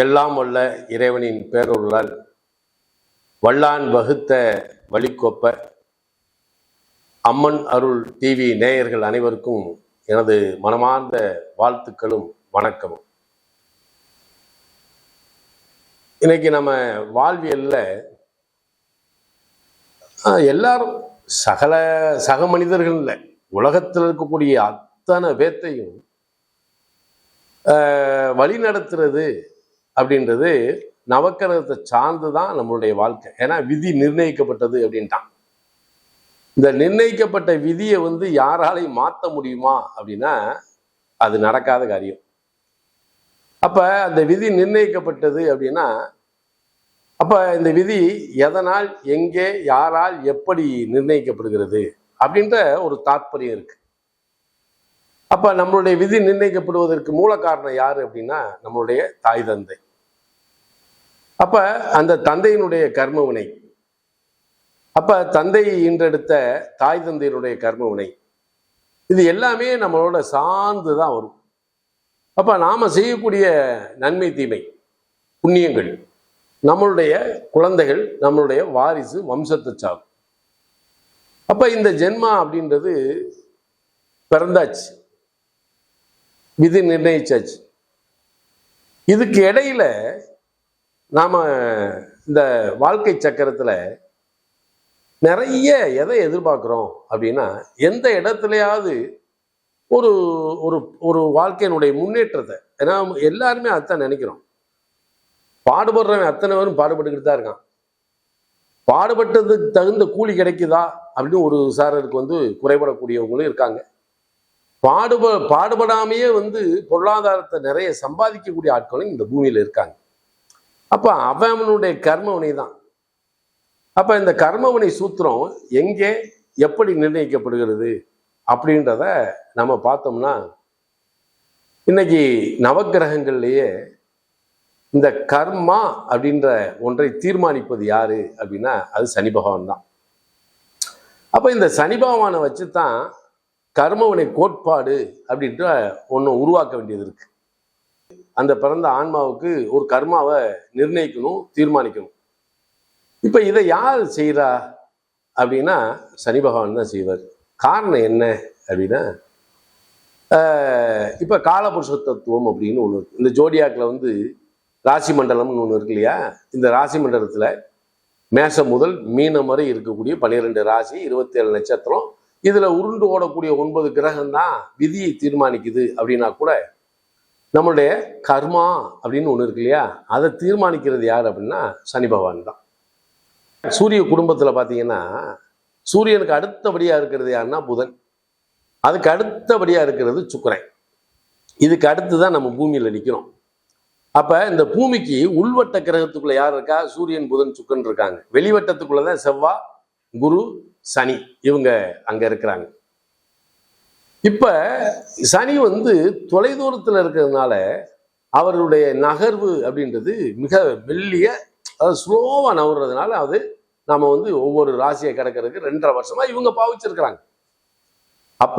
எல்லாம் வல்ல இறைவனின் பேரொருளால் வல்லான் வகுத்த வழிக்கொப்ப அம்மன் அருள் டிவி நேயர்கள் அனைவருக்கும் எனது மனமார்ந்த வாழ்த்துக்களும் வணக்கமும். இன்னைக்கு நம்ம வாழ்வியல்ல ஆஹ், எல்லாரும் சகல சக மனிதர்கள் இல்லை உலகத்தில் இருக்கக்கூடிய அத்தனை பேர்த்தையும் ஆஹ், வழி நடத்துறது அப்படின்றது நவக்கிரகத்தை சார்ந்து தான் நம்மளுடைய வாழ்க்கை. ஏன்னா விதி நிர்ணயிக்கப்பட்டது அப்படின்ட்டான். இந்த நிர்ணயிக்கப்பட்ட விதியை வந்து யாராலையும் மாற்ற முடியுமா அப்படின்னா அது நடக்காத காரியம். அப்போ அந்த விதி நிர்ணயிக்கப்பட்டது அப்படின்னா அப்போ இந்த விதி எதனால் எங்கே யாரால் எப்படி நிர்ணயிக்கப்படுகிறது அப்படின்ற ஒரு தாற்பயம் இருக்கு. அப்ப நம்மளுடைய விதி நிர்ணயிக்கப்படுவதற்கு மூல காரணம் யார் அப்படின்னா நம்மளுடைய தாய் தந்தை. அப்ப அந்த தந்தையினுடைய கர்ம வினை. அப்ப தந்தை இன்றெடுத்த தாய் தந்தையினுடைய கர்ம வினை. இது எல்லாமே நம்மளோட சார்ந்து தான் வரும். அப்ப நாம செய்யக்கூடிய நன்மை தீமை புண்ணியங்கள் நம்மளுடைய குழந்தைகள் நம்மளுடைய வாரிசு வம்சத்தை சாகும் அப்ப இந்த ஜென்மா அப்படின்றது பிறந்தாச்சு. விதி நிர்ணயிச்சாச்சு. இதுக்கு இடையில நாம இந்த வாழ்க்கை சக்கரத்துல நிறைய எதை எதிர்பார்க்குறோம் அப்படின்னா எந்த இடத்துலையாவது ஒரு ஒரு ஒரு வாழ்க்கையினுடைய முன்னேற்றத்தை ஏன்னா எல்லாருமே அதான் நினைக்கிறோம். பாடுபடுறவன் அத்தனை பேரும் பாடுபட்டுக்கிட்டு தான் இருக்கான். பாடுபட்டதுக்கு தகுந்த கூலி கிடைக்குதா அப்படின்னு ஒரு சாரருக்கு வந்து குறைபடக்கூடியவங்களும் இருக்காங்க. பாடுப பாடுபடாமையே வந்து பொருளாதாரத்தை நிறைய சம்பாதிக்கக்கூடிய ஆட்களும் இந்த பூமியில் இருக்காங்க. அப்போ அவனுடைய கர்மவினை தான். அப்போ இந்த கர்மவினை சூத்திரம் எங்கே எப்படி நிர்ணயிக்கப்படுகிறது அப்படின்றத நம்ம பார்த்தோம்னா இன்னைக்கு நவகிரகங்கள்லேயே இந்த கர்மா அப்படின்ற ஒன்றை தீர்மானிப்பது யாரு அப்படின்னா அது சனி பகவான் தான். அப்போ இந்த சனி பகவானை வச்சு தான் கர்மவினை கோட்பாடு அப்படின்ற ஒன்று உருவாக்க வேண்டியது இருக்கு. அந்த பிறந்த ஆன்மாவுக்கு ஒரு கர்மாவை நிர்ணயிக்கணும் தீர்மானிக்கணும். இப்போ இதை யார் செய்கிறா அப்படின்னா சனி பகவான் தான் செய்வார். காரணம் என்ன அப்படின்னா இப்போ காலபுருஷ தத்துவம் அப்படின்னு ஒன்று இருக்கு. இந்த ஜோடியாக்கில் வந்து ராசி மண்டலம்னு ஒன்று இருக்கு இல்லையா? இந்த ராசி மண்டலத்தில் மேசம் முதல் மீனம் வரை இருக்கக்கூடிய பன்னிரெண்டு ராசி இருபத்தேழு நட்சத்திரம் இதுல உருண்டு ஓடக்கூடிய ஒன்பது கிரகம் தான் விதியை தீர்மானிக்குது அப்படின்னா கூட நம்மளுடைய கர்மா அப்படின்னு ஒன்று இருக்கு இல்லையா? அதை தீர்மானிக்கிறது யார் அப்படின்னா சனி பகவான் தான். சூரிய குடும்பத்தில் பார்த்தீங்கன்னா சூரியனுக்கு அடுத்தபடியாக இருக்கிறது யாருன்னா புதன். அதுக்கு அடுத்தபடியாக இருக்கிறது சுக்கரன். இதுக்கு அடுத்து தான் நம்ம பூமியில் நிற்கிறோம் அப்போ இந்த பூமிக்கு உள்வட்ட கிரகத்துக்குள்ளே யார் இருக்கா? சூரியன் புதன் சுக்கன் இருக்காங்க. வெளிவட்டத்துக்குள்ளே தான் செவ்வாய் குரு சனி இவங்க அங்கே இருக்கிறாங்க. இப்போ சனி வந்து தொலைதூரத்தில் இருக்கிறதுனால அவருடைய நகர்வு அப்படின்றது மிக மெல்லிய அதாவது ஸ்லோவாக நகர்றதுனால அது நாம வந்து ஒவ்வொரு ராசியை கிடக்கிறதுக்கு ரெண்டரை வருஷமா இவங்க பாவிச்சிருக்கிறாங்க. அப்ப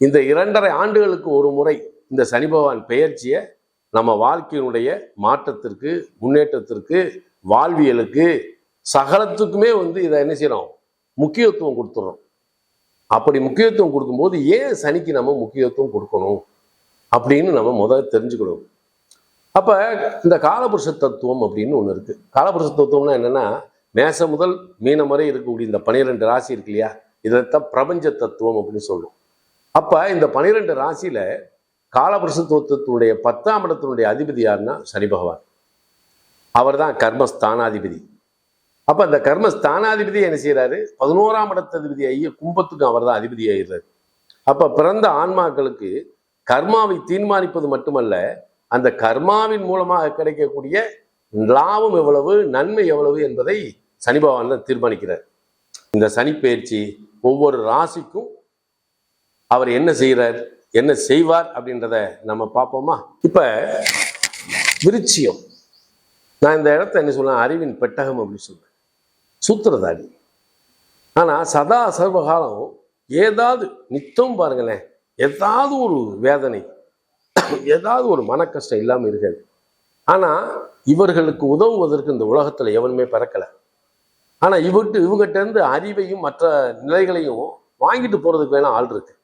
இந்த இரண்டரை ஆண்டுகளுக்கு ஒரு முறை இந்த சனி பகவான் பெயர்ச்சியை நம்ம வாழ்க்கையினுடைய மாற்றத்திற்கு முன்னேற்றத்திற்கு வாழ்வியலுக்கு சகலத்துக்குமே வந்து இதை என்ன செய்யறோம்? முக்கியத்துவம் கொடுத்துறோம். அப்படி முக்கியத்துவம் கொடுக்கும்போது ஏன் சனிக்கு நம்ம முக்கியத்துவம் கொடுக்கணும்? அப்படின்னு நம்ம முதல்ல தெரிஞ்சுக்கணும். அப்ப இந்த காலபுருஷ தத்துவம் அப்படின்னு ஒன்று இருக்கு. காலபுருஷ தத்துவம்னா என்னன்னா மேசம் முதல் மீனம் வரை இருக்கக்கூடிய இந்த பனிரெண்டு ராசி இருக்கு இல்லையா? இதைத்தான் பிரபஞ்ச தத்துவம் அப்படின்னு சொல்லுவோம் அப்ப இந்த பனிரெண்டு ராசியில காலபுருஷ தத்துவத்தினுடைய பத்தாம் இடத்தினுடைய அதிபதி யாருன்னா? சனி பகவான். அவர் தான் கர்மஸ்தானாதிபதி. அப்ப அந்த ஸ்தானாதிபதி என்ன செய்யறாரு பதினோராம் இடத்ததிபதி ஐய கும்பத்துக்கும் அவர் தான் அதிபதி ஆயிடுறாரு. அப்ப பிறந்த ஆன்மாக்களுக்கு கர்மாவை தீர்மானிப்பது மட்டுமல்ல அந்த கர்மாவின் மூலமாக கிடைக்கக்கூடிய லாபம் எவ்வளவு நன்மை எவ்வளவு என்பதை சனி பகவான் தான் தீர்மானிக்கிறார். இந்த சனி பயிற்சி ஒவ்வொரு ராசிக்கும் அவர் என்ன செய்கிறார் என்ன செய்வார் அப்படின்றத நம்ம பார்ப்போமா? இப்ப விருச்சியம். நான் இந்த இடத்த என்ன சொல்றேன்? அறிவின் பெட்டகம் அப்படின்னு சொல்றேன். சூத்திரதாரி. ஆனால் சதா சர்வகாலம் ஏதாவது நித்தம் பாருங்களேன் ஏதாவது ஒரு வேதனை ஏதாவது ஒரு மன கஷ்டம் இல்லாமல் இருக்காது. ஆனால் இவர்களுக்கு உதவுவதற்கு இந்த உலகத்தில் எவனுமே பிறக்கலை. ஆனால் இவர்கிட்ட இவங்ககிட்டருந்து அறிவையும் மற்ற நிலைகளையும் வாங்கிட்டு போகிறதுக்கு வேணால் ஆள் இருக்கு.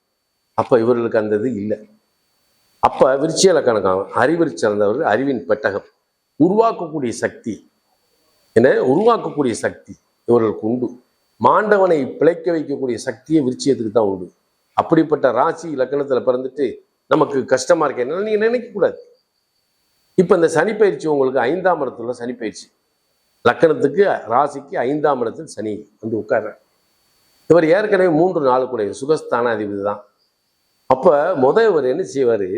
அப்போ இவர்களுக்கு அந்த இது இல்லை. அப்போ விருச்சியல கணக்காகும் அறிவிற் சிறந்தவர்கள் அறிவின் பெட்டகம் உருவாக்கக்கூடிய சக்தி. என்ன? உருவாக்கக்கூடிய சக்தி. இவர்களுக்கு உண்டு மாண்டவனை பிழைக்க வைக்கக்கூடிய சக்தியை விருச்சியத்துக்கு தான் உண்டு. அப்படிப்பட்ட ராசி லக்கணத்தில் பிறந்துட்டு நமக்கு கஷ்டமா இருக்க என்ன நீங்க நினைக்கக்கூடாது இப்போ இந்த சனி பயிற்சி உங்களுக்கு ஐந்தாம் இடத்துல சனிப்பயிற்சி லக்கணத்துக்கு ராசிக்கு ஐந்தாம் இடத்தில் சனி வந்து உட்கார்ற இவர் ஏற்கனவே மூன்று நாளுக்குடைய சுகஸ்தானாதிபதி தான். அப்போ முத இவர் என்ன செய்வார்?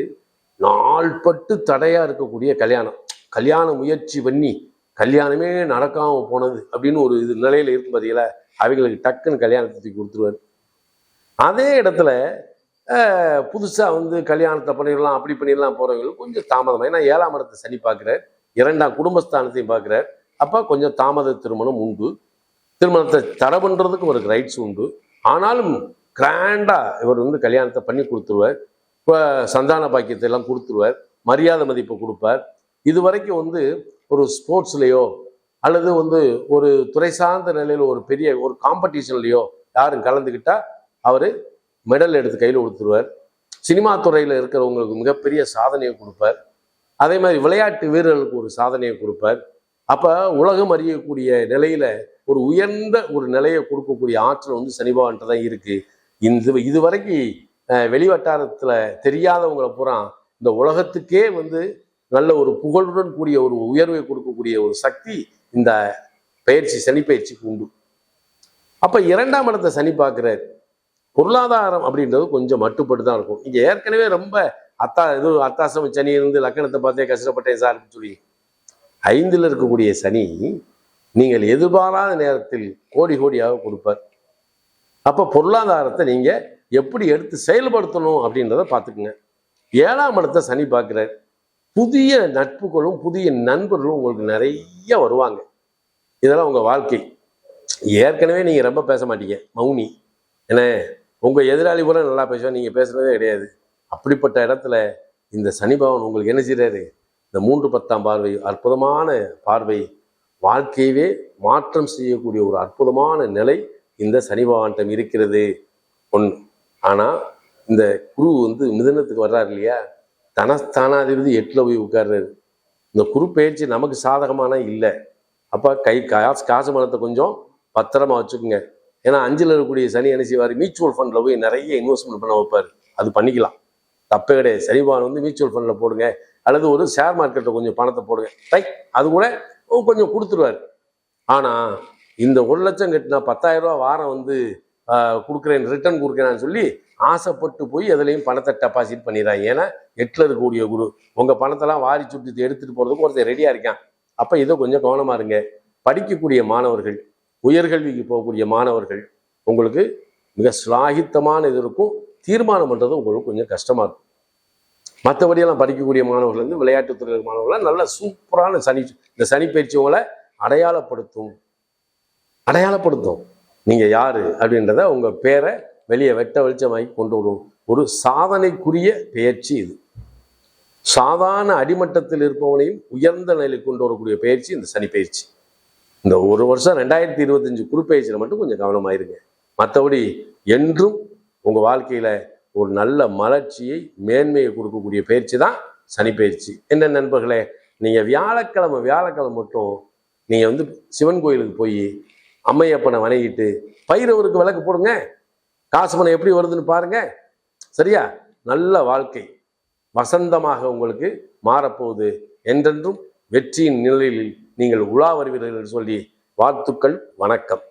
நாள்பட்டு தடையாக இருக்கக்கூடிய கல்யாணம். கல்யாண முயற்சி பண்ணி கல்யாணமே நடக்காம போனது அப்படின்னு ஒரு இது நிலையில இருக்கும் பார்த்தீங்களா அவங்களுக்கு டக்குன்னு கல்யாணத்தை தூக்கி கொடுத்துருவாரு. அதே இடத்துல புதுசாக வந்து கல்யாணத்தை பண்ணிடலாம் அப்படி பண்ணிடலாம் போகிறவங்களுக்கு கொஞ்சம் தாமதம் ஏன்னா ஏழாம் இடத்தை சனி பார்க்கிறார் இரண்டாம் குடும்பஸ்தானத்தையும் பார்க்குறார் அப்போ கொஞ்சம் தாமத திருமணம் உண்டு. திருமணத்தை தடை பண்ணுறதுக்கும் ஒரு ரைட்ஸ் உண்டு. ஆனாலும் கிராண்டாக இவர் வந்து கல்யாணத்தை பண்ணி கொடுத்துருவார். இப்போ சந்தான பாக்கியத்தை எல்லாம் கொடுத்துருவார். மரியாதை மதிப்பு கொடுப்பார். இது வரைக்கும் வந்து ஒரு ஸ்போர்ட்ஸ்லேயோ அல்லது வந்து ஒரு துறை சார்ந்த நிலையில் ஒரு பெரிய ஒரு காம்படிஷன்லையோ யாரும் கலந்துக்கிட்டால் அவர் மெடல் எடுத்து கையில் கொடுத்துருவார். சினிமா துறையில் இருக்கிறவங்களுக்கு மிகப்பெரிய சாதனையை கொடுப்பார். அதே மாதிரி விளையாட்டு வீரர்களுக்கு ஒரு சாதனையை கொடுப்பார். அப்போ உலகம் அறியக்கூடிய நிலையில் ஒரு உயர்ந்த ஒரு நிலையை கொடுக்கக்கூடிய ஆற்றல் வந்து சனிபவன்ட்டு தான் இருக்குது இந்த இது வரைக்கும் தெரியாதவங்களை பூரா இந்த உலகத்துக்கே வந்து நல்ல ஒரு புகழுடன் கூடிய ஒரு உயர்வை கொடுக்கக்கூடிய ஒரு சக்தி இந்த பயிற்சி சனி பயிற்சிக்கு உண்டு. அப்போ இரண்டாம் இடத்தை சனி பார்க்குறாரு பொருளாதாரம் அப்படின்றது கொஞ்சம் மட்டுப்பட்டு தான் இருக்கும். இங்கே ஏற்கனவே ரொம்ப அத்தா இது அத்தாசம் சனி இருந்து லக்கணத்தை பார்த்தே கஷ்டப்பட்டேன் சார் அப்படின்னு சொல்லி. ஐந்தில் இருக்கக்கூடிய சனி நீங்கள் எதிர்பாராத நேரத்தில் கோடி கோடியாக கொடுப்பார். அப்போ பொருளாதாரத்தை நீங்கள் எப்படி எடுத்து செயல்படுத்தணும் அப்படின்றத பார்த்துக்குங்க. ஏழாம் இடத்தை சனி பார்க்குறாரு. புதிய நட்புகளும் புதிய நண்பர்களும் உங்களுக்கு நிறைய வருவாங்க. இதெல்லாம் உங்கள் வாழ்க்கை. ஏற்கனவே நீங்கள் ரொம்ப பேச மாட்டீங்க. மௌனி. என்ன? உங்கள் எதிராளி கூட நல்லா பேசுவேன் நீங்கள் பேசுகிறதே கிடையாது. அப்படிப்பட்ட இடத்துல இந்த சனிபவன் உங்களுக்கு என்ன செய்கிறாரு இந்த மூன்று பத்தாம் பார்வை அற்புதமான பார்வை வாழ்க்கையவே மாற்றம் செய்யக்கூடிய ஒரு அற்புதமான நிலை இந்த சனிபவான்டம் இருக்கிறது. ஒன்று ஆனால் இந்த குரு வந்து மிதனத்துக்கு வர்றாரு இல்லையா? தனஸ்தானாதிபதி எட்டில் போய் உட்கார்றாரு. இந்த குறுப்பெயர்ச்சி நமக்கு சாதகமான இல்லை. அப்போ கை காசு காசு மனத்தை கொஞ்சம் பத்திரமா வச்சுக்கோங்க. ஏன்னா அஞ்சில் இருக்கக்கூடிய சனி என்ன செய்வார்? மியூச்சுவல் ஃபண்டில் போய் நிறைய இன்வெஸ்ட்மெண்ட் பண்ண வைப்பார். அது பண்ணிக்கலாம். தப்பே கிடையாது. சரிபான் வந்து மியூச்சுவல் ஃபண்டில் போடுங்க. அல்லது ஒரு ஷேர் மார்க்கெட்டில் கொஞ்சம் பணத்தை போடுங்க. ரைட்? அது கூட கொஞ்சம் கொடுத்துருவார். ஆனால் இந்த ஒரு லட்சம் கட்டினா பத்தாயிரம் வாரம் வந்து கொடுக்குறேன் ரிட்டர்ன் கொடுக்குறேன்னு சொல்லி ஆசைப்பட்டு போய் எதுலையும் பணத்தை டெபாசிட் பண்ணிடுறாங்க ஏன்னா எட்டில் இருக்கக்கூடிய குரு உங்கள் பணத்தெல்லாம் வாரி சுட்டி எடுத்துகிட்டு போகிறதுக்கு ஒருத்தர் ரெடியாக இருக்கான். அப்போ இதை கொஞ்சம் கவனமாக இருங்க. படிக்கக்கூடிய மாணவர்கள் உயர்கல்விக்கு போகக்கூடிய மாணவர்கள் உங்களுக்கு மிக ஸ்லாகித்தமான இது இருக்கும். தீர்மானம் பண்ணுறது உங்களுக்கு கொஞ்சம் கஷ்டமாக இருக்கும். மற்றபடியெல்லாம் படிக்கக்கூடிய மாணவர்கள் வந்து விளையாட்டுத்துறை மாணவர்கள்லாம் நல்ல சூப்பரான சனி இந்த சனி பயிற்சி உங்களை அடையாளப்படுத்தும். அடையாளப்படுத்தும். நீங்கள் யார் அப்படின்றத உங்கள் பேரை வெளியே வெட்ட வெளிச்சமாகி கொண்டு வரும். ஒரு சாதனைக்குரிய பெயர்ச்சி இது. சாதாரண அடிமட்டத்தில் இருப்பவனையும் உயர்ந்த நிலையில் கொண்டு வரக்கூடிய பயிற்சி இந்த சனி பயிற்சி இந்த ஒரு வருஷம் ரெண்டாயிரத்தி இருபத்தஞ்சு குறிப்பயிற்சியில் மட்டும் கொஞ்சம் கவனமாயிருங்க. மற்றபடி என்றும் உங்கள் வாழ்க்கையில் ஒரு நல்ல மலர்ச்சியை மேன்மையை கொடுக்கக்கூடிய பயிற்சி தான் சனி பயிற்சி என்ன நண்பர்களே நீங்கள் வியாழக்கிழமை வியாழக்கிழமை மட்டும் நீங்கள் வந்து சிவன் கோயிலுக்கு போய் அம்மையப்பனை வணங்கிட்டு பைரவருக்கு விளக்கு போடுங்க. காசு பணம் எப்படி வருதுன்னு பாருங்க. சரியா? நல்ல வாழ்க்கை வசந்தமாக உங்களுக்கு மாறப்போகுது. என்றென்றும் வெற்றியின் நிலையில் நீங்கள் உலா வருவீர்கள் என்று சொல்லி வாழ்த்துக்கள் வணக்கம்.